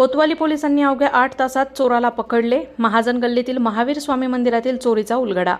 कोतवाली पोलिसांनी अवघ्या आठ तासात चोराला पकडले. महाजन गल्लीतील महावीर स्वामी मंदिरातील चोरीचा उलगडा.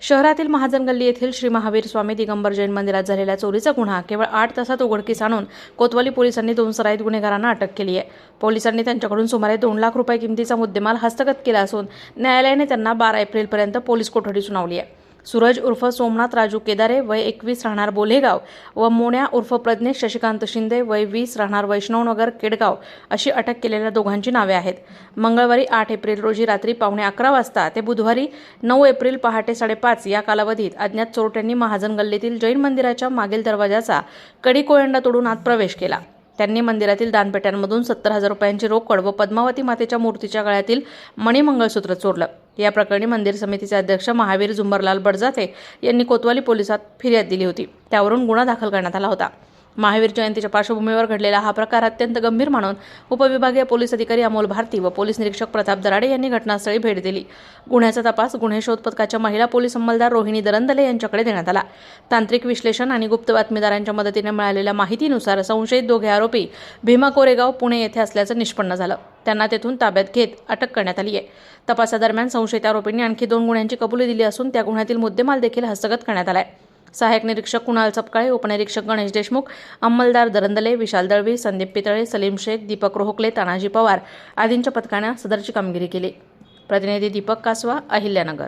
शहरातील महाजन गल्ली येथील श्री महावीर स्वामी दिगंबर जैन मंदिरात झालेल्या चोरीचा गुन्हा केवळ आठ तासात उघडकीस आणून कोतवाली पोलिसांनी दोन सराईत गुन्हेगारांना अटक केली आहे. पोलिसांनी त्यांच्याकडून सुमारे दोन लाख रुपये किमतीचा मुद्देमाल हस्तगत केला असून न्यायालयाने त्यांना बारा एप्रिलपर्यंत पोलीस कोठडी सुनावली आहे. सूरज उर्फ सोमनाथ राजू केदारे वय एकवीस राहणार बोलेगाव व मोण्या उर्फ प्रज्ञेश शशिकांत शिंदे वय वीस राहणार वैष्णवनगर केडगाव अशी अटक केलेल्या दोघांची नावे आहेत. मंगळवारी आठ एप्रिल रोजी रात्री पावणे अकरा वाजता ते बुधवारी नऊ एप्रिल पहाटे साडेपाच या कालावधीत अज्ञात चोरट्यांनी महाजन गल्लीतील जैन मंदिराच्या मागील दरवाजाचा कडी कोयंडा तोडून आत प्रवेश केला. त्यांनी मंदिरातील दानपेट्यांमधून सत्तर हजार रुपयांची रोकड व पद्मावती मातेच्या मूर्तीच्या गळ्यातील मणिमंगळसूत्र चोरलं. या प्रकरणी मंदिर समितीचे अध्यक्ष महावीर झुंबरलाल बडजाते यांनी कोतवाली पोलिसात फिर्याद दिली होती. त्यावरून गुन्हा दाखल करण्यात आला होता. महावीर जयंतीच्या पार्श्वभूमीवर घडलेला हा प्रकार अत्यंत गंभीर मानून उपविभागीय पोलीस अधिकारी अमोल भारती व पोलीस निरीक्षक प्रताप दराडे यांनी घटनास्थळी भेट दिली. गुन्ह्याचा तपास गुन्हे शोध पथकाच्या महिला पोलीस अंमलदार रोहिणी दरंदले यांच्याकडे देण्यात आला. तांत्रिक विश्लेषण आणि गुप्त बातमीदारांच्या मदतीने मिळालेल्या माहितीनुसार संशयित दोघे आरोपी भीमा कोरेगाव पुणे येथे असल्याचं निष्पन्न झालं. त्यांना तेथून ताब्यात घेत अटक करण्यात आली आहे तपासादरम्यान संशयित आरोपींनी आणखी दोन गुन्ह्यांची कबुली दिली असून त्या गुन्ह्यातील मुद्देमाल देखील हस्तगत करण्यात आलाय. सहाय्यक निरीक्षक कुणाल चपकाळे उपनिरीक्षक गणेश देशमुख अंमलदार दरंदले विशाल दळवी संदीप पितळे सलीम शेख दीपक रोहकले तानाजी पवार आदींच्या पथकानं सदरची कामगिरी केली. प्रतिनिधी दीपक कासवा अहिल्यानगर.